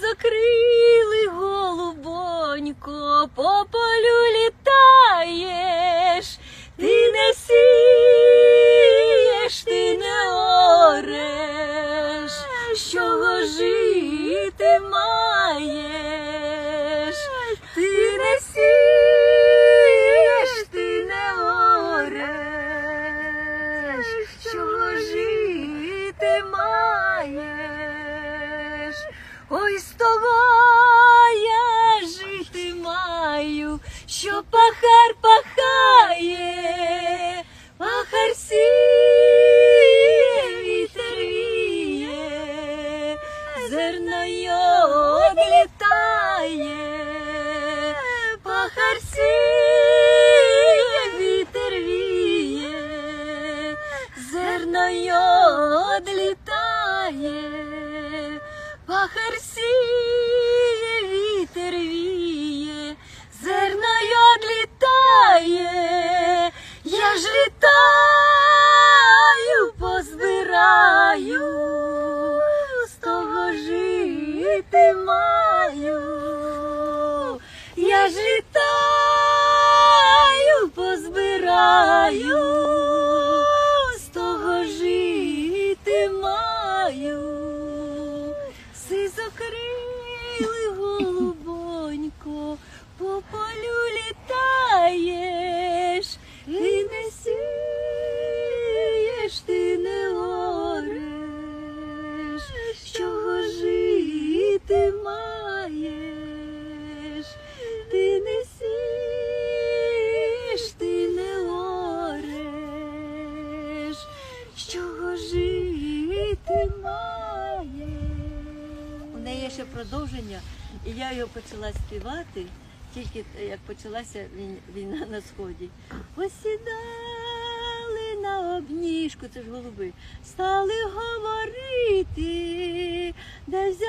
закрили голубонько, по полю літаєш, ти не сієш, ти не ореш, що жити маєш, Ой, з того я жити маю, що пахар пахає, пахар сіє, вітер віє, зерно його відлітає, пахар сіє, вітер віє, зерно його відлітає. Пахар сіє, вітер віє, зерно й одлітає, я ж літаю, позбираю, з того жити маю, я ж літаю, маєш. У неї ще продовження, і я його почала співати, тільки як почалася війна на сході. Посідали на обніжку, це ж голуби, стали говорити, де взяти